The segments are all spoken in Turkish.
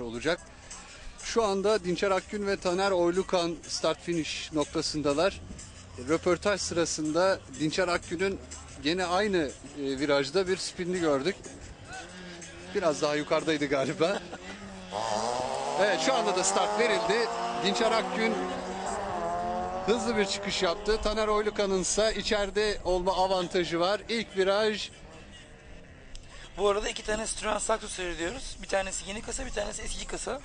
olacak. Şu anda Dinçer Akgün ve Taner Oylukan start finish noktasındalar. Röportaj sırasında Dinçer Akgün'ün gene aynı e, virajda bir spinini gördük. Biraz daha yukarıdaydı galiba. Evet şu anda da start verildi. Dinçer Akgün hızlı bir çıkış yaptı. Taner Oylukan'ın ise içeride olma avantajı var. İlk viraj Bu arada iki tane Citroen Saxo seyrediyoruz. Bir tanesi yeni kasa, bir tanesi eski kasa.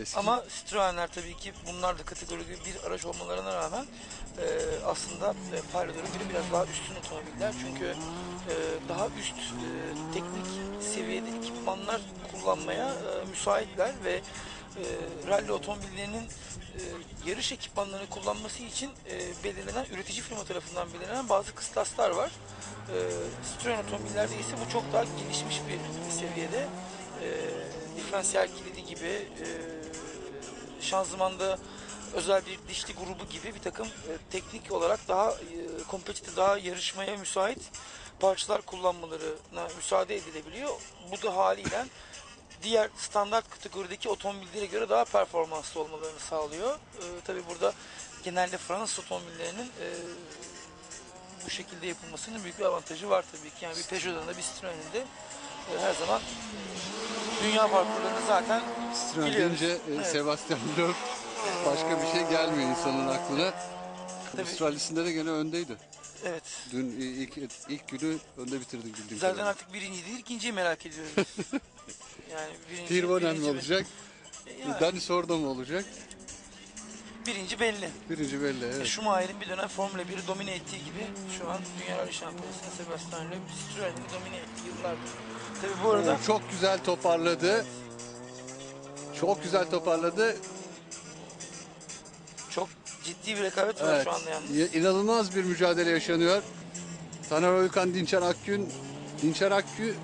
eski. Ama Citroen'ler tabii ki bunlar da kategoride bir araç olmalarına rağmen e, aslında e, Pilot'a göre biraz daha üstün otomobiller. Çünkü e, daha üst e, teknik seviyede ekipmanlar kullanmaya e, müsaitler ve e, rally otomobillerinin e, yarış ekipmanlarını kullanması için e, belirlenen üretici firma tarafından belirlenen bazı kıstaslar var. E, Citroen otomobillerde ise bu çok daha gelişmiş bir seviyede. E, diferansiyel kilidi gibi e, şanzımanda özel bir dişli grubu gibi bir takım e, teknik olarak daha e, kompetitif, daha yarışmaya müsait parçalar kullanmalarına müsaade edilebiliyor. Bu da haliyle diğer standart kategorideki otomobillere göre daha performanslı olmalarını sağlıyor. E, Tabi burada genelde Fransız otomobillerinin e, bu şekilde yapılmasının büyük bir avantajı var tabii ki. Yani bir Peugeot'dan da bir Citroen'in de e, her zaman dünya parkurlarını zaten Citroen biliyoruz. deyince e, Evet. Sebastian Loeb başka bir şey gelmiyor insanın aklına. Kıbrıs Rally'sinde de gene öndeydi. Evet. Dün e, ilk ilk günü önde bitirdi bildiğim Zaten kadarıyla. artık birinci değil, ikinciyi merak ediyoruz. yani birinci, mi birinci- olacak? Yani Dani Sordo mu olacak? birinci belli. Birinci belli evet. Schumacher'in bir dönem Formula 1'i domine ettiği gibi şu an Dünya Rally Şampiyonası'nda Sebastian Loeb Citroen'i domine ettiği yıllardır. Tabii bu arada Oo, Çok güzel toparladı. Çok güzel toparladı. Ciddi bir rekabet var şu anda yalnız. İ- İnanılmaz bir mücadele yaşanıyor. Taner Oykan, Dinçer Akgün. Dinçer Akgün,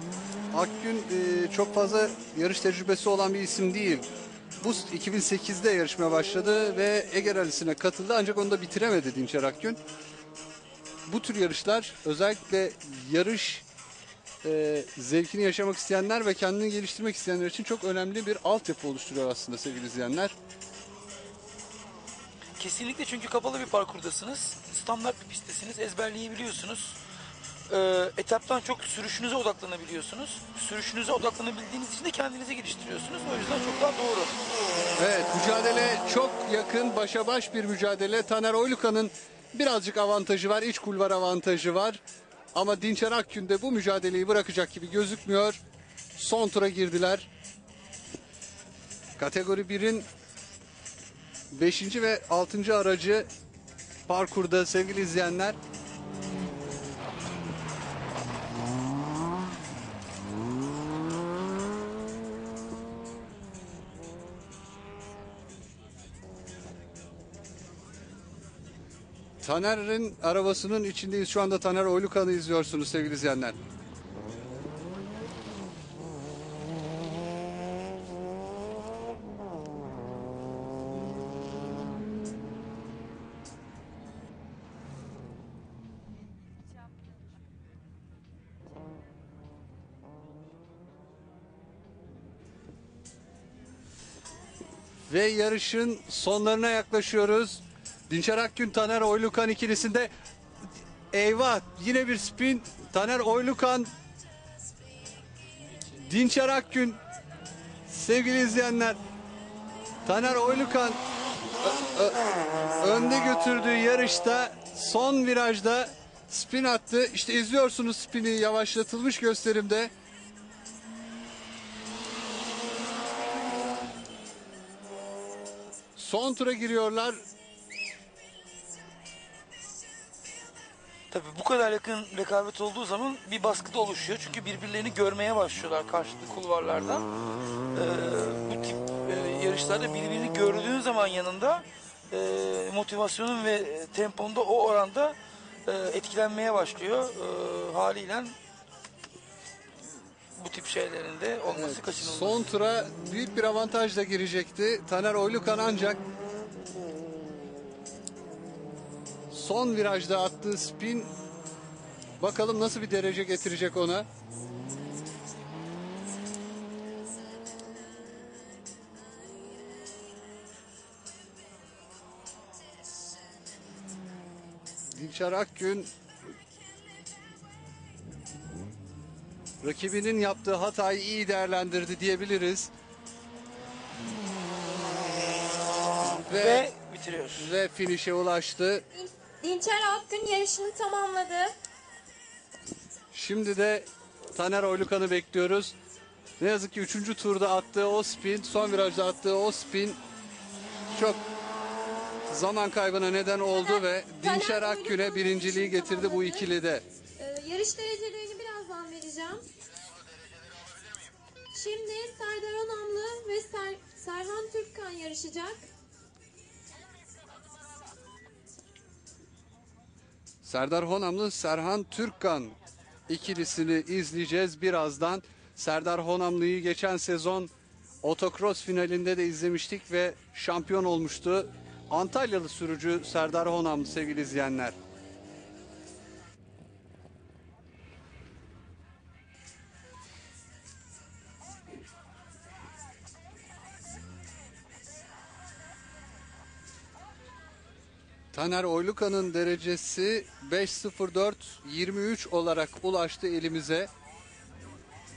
Akgün e, çok fazla yarış tecrübesi olan bir isim değil. Bu 2008'de yarışmaya başladı ve Ege Rally'sine katıldı ancak onu da bitiremedi Dinçer Akgün. Bu tür yarışlar özellikle yarış e, zevkini yaşamak isteyenler ve kendini geliştirmek isteyenler için çok önemli bir altyapı oluşturuyor aslında sevgili izleyenler. Kesinlikle çünkü kapalı bir parkurdasınız. Standart bir pisttesiniz. Ezberleyebiliyorsunuz. Ee, etaptan çok sürüşünüze odaklanabiliyorsunuz. Sürüşünüze odaklanabildiğiniz için de kendinizi geliştiriyorsunuz. O yüzden çok daha doğru. Evet mücadele çok yakın başa baş bir mücadele. Taner Oyluka'nın birazcık avantajı var. iç kulvar avantajı var. Ama Dinçer Akgün de bu mücadeleyi bırakacak gibi gözükmüyor. Son tura girdiler. Kategori 1'in 5. ve 6. aracı parkurda sevgili izleyenler. Taner'in arabasının içindeyiz. Şu anda Taner Oylukan'ı izliyorsunuz sevgili izleyenler. Ve yarışın sonlarına yaklaşıyoruz. Dinçer Akgün, Taner Oylukan ikilisinde eyvah yine bir spin. Taner Oylukan, Dinçer Akgün sevgili izleyenler. Taner Oylukan önde götürdüğü yarışta son virajda spin attı. İşte izliyorsunuz spini yavaşlatılmış gösterimde. Son tura giriyorlar. Tabii bu kadar yakın rekabet olduğu zaman bir baskı da oluşuyor. Çünkü birbirlerini görmeye başlıyorlar karşılıklı kulvarlardan. Ee, bu tip e, yarışlarda birbirini gördüğün zaman yanında e, motivasyonun ve temponda o oranda e, etkilenmeye başlıyor. E, haliyle bu tip şeylerinde olması evet, kaçınılmaz. Son tura büyük bir avantajla girecekti. Taner Oylukan ancak son virajda attığı spin bakalım nasıl bir derece getirecek ona. Dilşar Akgün rakibinin yaptığı hatayı iyi değerlendirdi diyebiliriz. Ve, Ve bitiriyor. ve finish'e ulaştı. Dinçer Akgün yarışını tamamladı. Şimdi de Taner Oylukan'ı bekliyoruz. Ne yazık ki 3. turda attığı o spin, son virajda attığı o spin çok zaman kaybına neden oldu ve Dinçer Akgün'e birinciliği getirdi bu ikilide. Ee, yarış derecelerini birazdan vereceğim. Şimdi Serdar Onamlı ve Ser- Serhan Türkkan yarışacak. Serdar Honamlı, Serhan Türkkan ikilisini izleyeceğiz birazdan. Serdar Honamlı'yı geçen sezon otokros finalinde de izlemiştik ve şampiyon olmuştu. Antalyalı sürücü Serdar Honamlı sevgili izleyenler. Taner Oyluka'nın derecesi 5.04.23 olarak ulaştı elimize.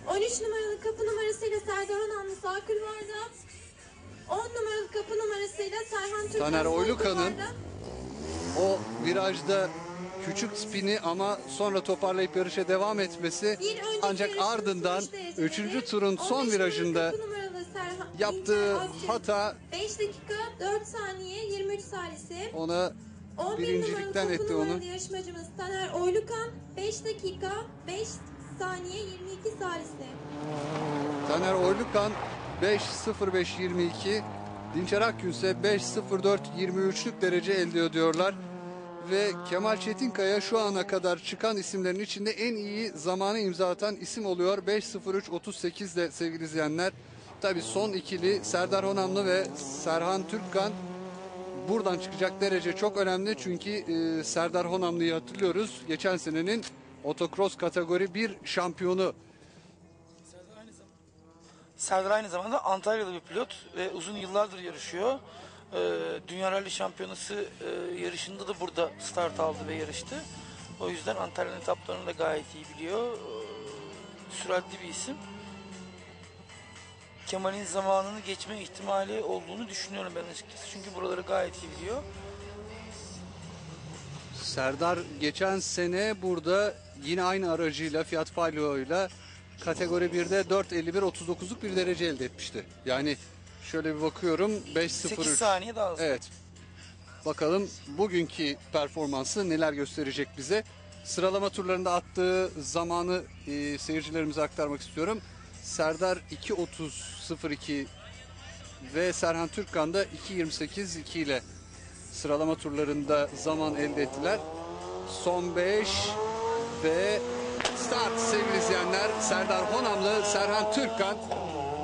13 numaralı kapı numarasıyla Serdar Onamlı sağ kulvarda. 10 numaralı kapı numarasıyla Serhan Türkkan Taner Oylukan'ın. O virajda küçük spini ama sonra toparlayıp yarışa devam etmesi ancak ardından sonuç dereceleri, 3. turun 15 son virajında Serhan- yaptığı hata 5 dakika 4 saniye 23 salisi. ona 11 birincilikten etti onu. yarışmacımız Taner Oylukan 5 dakika 5 saniye 22 salisi. Taner Oylukan 5.05.22 Dinçer Akgün ise 5.04.23'lük derece elde ediyorlar. Ve Kemal Çetinkaya şu ana kadar çıkan isimlerin içinde en iyi zamanı imza atan isim oluyor. 5.03.38 de sevgili izleyenler. Tabi son ikili Serdar Honamlı ve Serhan Türkkan buradan çıkacak derece çok önemli. Çünkü e, Serdar Honamlı'yı hatırlıyoruz. Geçen senenin otokros kategori 1 şampiyonu. Serdar aynı zamanda Antalyalı bir pilot ve uzun yıllardır yarışıyor. Ee, Dünya Rally Şampiyonası e, yarışında da burada start aldı ve yarıştı. O yüzden Antalya'nın etaplarını da gayet iyi biliyor. Ee, süratli bir isim. Kemal'in zamanını geçme ihtimali olduğunu düşünüyorum ben açıkçası. Çünkü buraları gayet iyi biliyor. Serdar geçen sene burada yine aynı aracıyla Fiat Palio'yla kategori 1'de 4.51-39'luk bir derece elde etmişti. Yani şöyle bir bakıyorum 8 5.03. saniye daha hızlı. Evet. Bakalım bugünkü performansı neler gösterecek bize. Sıralama turlarında attığı zamanı e, seyircilerimize aktarmak istiyorum. Serdar 2.30.02 ve Serhan Türkkan da 2.28.2 ile sıralama turlarında zaman elde ettiler. Son 5 ve start sevgili izleyenler. Serdar Honamlı, Serhan Türkkan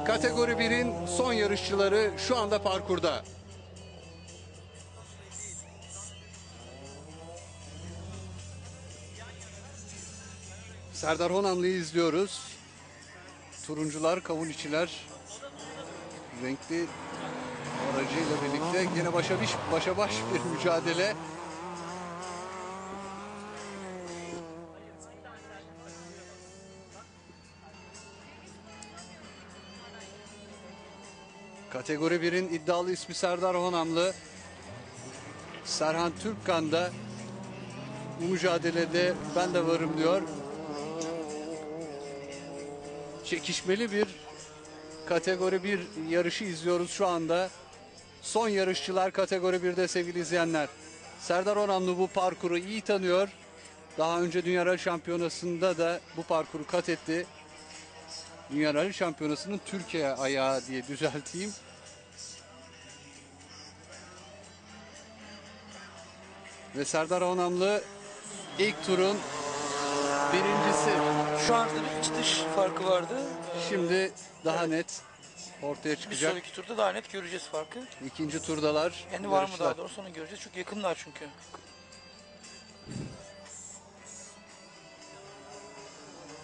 kategori 1'in son yarışçıları şu anda parkurda. Serdar Honamlı'yı izliyoruz. Turuncular, kavun içiler renkli aracıyla birlikte yine başa baş, başa baş bir mücadele. Kategori 1'in iddialı ismi Serdar Honamlı. Serhan Türkkan da bu mücadelede ben de varım diyor. Çekişmeli bir kategori 1 yarışı izliyoruz şu anda. Son yarışçılar kategori 1'de sevgili izleyenler. Serdar Onamlı bu parkuru iyi tanıyor. Daha önce Dünya Rally Şampiyonası'nda da bu parkuru kat etti. Dünya Rally Şampiyonası'nın Türkiye ayağı diye düzelteyim. Ve Serdar Onamlı ilk turun birincisi. Şu anda bir iç dış farkı vardı. Şimdi daha net ortaya Bir çıkacak. sonraki turda daha net göreceğiz farkı. İkinci turdalar. Yani var mı daha doğrusu onu göreceğiz. Çok yakınlar çünkü.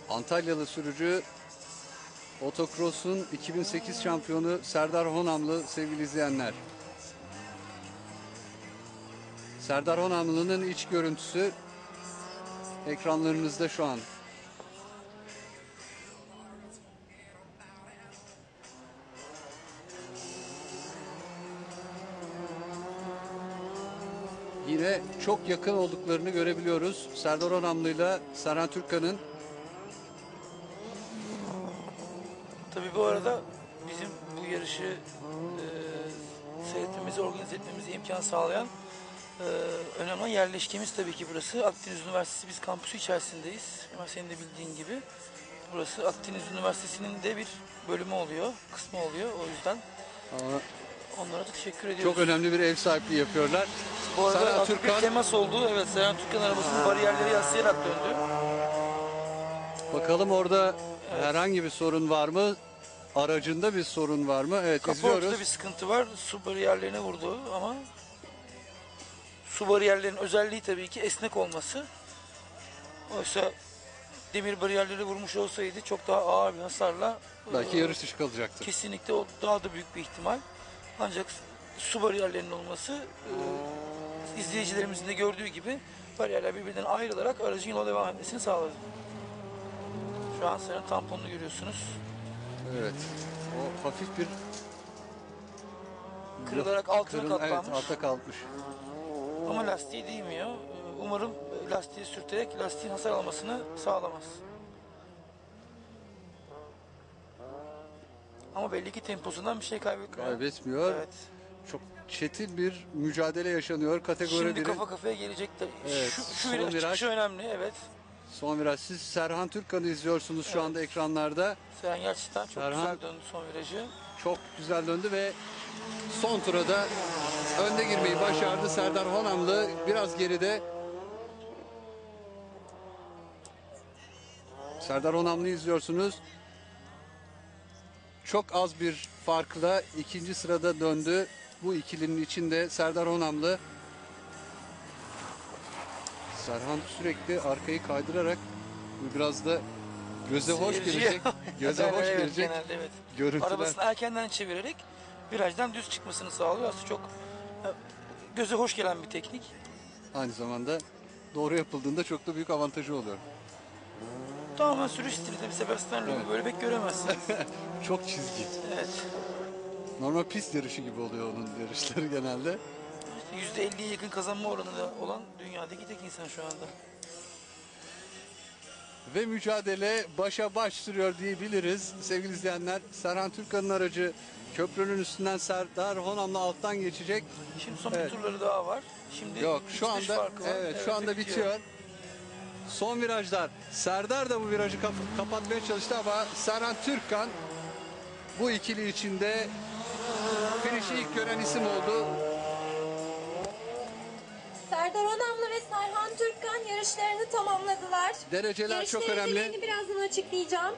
Antalyalı sürücü Otocross'un 2008 şampiyonu Serdar Honamlı sevgili izleyenler. Serdar Honamlı'nın iç görüntüsü ekranlarınızda şu an. Çok yakın olduklarını görebiliyoruz. Serdar Onamlı ile Serhan Türkan'ın Tabii bu arada bizim bu yarışı e, seyretmemizi, organize etmemizi imkan sağlayan e, önemli olan yerleşkemiz tabii ki burası. Akdeniz Üniversitesi biz kampüsü içerisindeyiz. Ama senin de bildiğin gibi. Burası Akdeniz Üniversitesi'nin de bir bölümü oluyor, kısmı oluyor. O yüzden Ama onlara da teşekkür ediyoruz. çok önemli bir ev sahipliği yapıyorlar. Bu arada Serhan hafif bir Türkan- temas oldu. Evet, Serhan Türkan arabasının bariyerleri yaslayarak döndü. Bakalım orada herhangi bir sorun var mı? Aracında bir sorun var mı? Evet Kapı ortada izliyoruz. bir sıkıntı var. Su bariyerlerine vurdu ama su bariyerlerinin özelliği tabii ki esnek olması. Oysa demir bariyerleri vurmuş olsaydı çok daha ağır bir hasarla Belki e, yarış dışı kalacaktır. kesinlikle o daha da büyük bir ihtimal. Ancak su bariyerlerinin olması e, izleyicilerimizin de gördüğü gibi bariyerler birbirinden ayrılarak aracın yola devam etmesini sağladı. Şu an senin tamponunu görüyorsunuz. Evet. O hafif bir Kırılarak altına Kırıl- katlanmış. Evet altta kalmış. Ama lastiği değmiyor. Umarım lastiği sürterek lastiğin hasar almasını sağlamaz. Ama belli ki temposundan bir şey kaybetmiyor. Kaybetmiyor. Evet. Çok çetin bir mücadele yaşanıyor. Kategori Şimdi biri. kafa kafaya gelecek de. Evet, Şu, şu viraj viraj. çıkışı önemli. Evet. Son viraj. Siz Serhan Türkan'ı izliyorsunuz şu anda ekranlarda. Sen gerçekten çok Serhan. güzel döndü son virajı. Çok güzel döndü ve son tura da önde girmeyi başardı. Serdar Honamlı biraz geride. Serdar Honamlı'yı izliyorsunuz. Çok az bir farkla ikinci sırada döndü. Bu ikilinin içinde Serdar Honamlı. Serhan sürekli arkayı kaydırarak biraz da göze hoş Seyirciye- gelecek. Göze hoş evet, gelecek Genelde evet. görüntüler. Arabasını erkenden çevirerek virajdan düz çıkmasını sağlıyor. Aslında çok e, göze hoş gelen bir teknik. Aynı zamanda doğru yapıldığında çok da büyük avantajı oluyor. Tamamen sürüş stili tabii Sebastian Loeb'i Evet. böyle pek göremezsiniz. Çok çizgi. evet. Normal pist yarışı gibi oluyor onun yarışları genelde. %50'ye yakın kazanma oranı da olan dünyadaki tek insan şu anda. Ve mücadele başa baş sürüyor diyebiliriz. Sevgili izleyenler Serhan Türkan'ın aracı köprünün üstünden Serdar Honam'la alttan geçecek. Şimdi son Evet. bir turları daha var. Şimdi Yok şu anda var. evet, şu anda bitiyor. Son virajlar. Serdar da bu virajı kap- kapatmaya çalıştı ama Serhan Türkan bu ikili içinde finişi ilk gören isim oldu. Serdar Onamlı ve Serhan Türkan yarışlarını tamamladılar. Dereceler çok önemli. önceliğini birazdan açıklayacağım.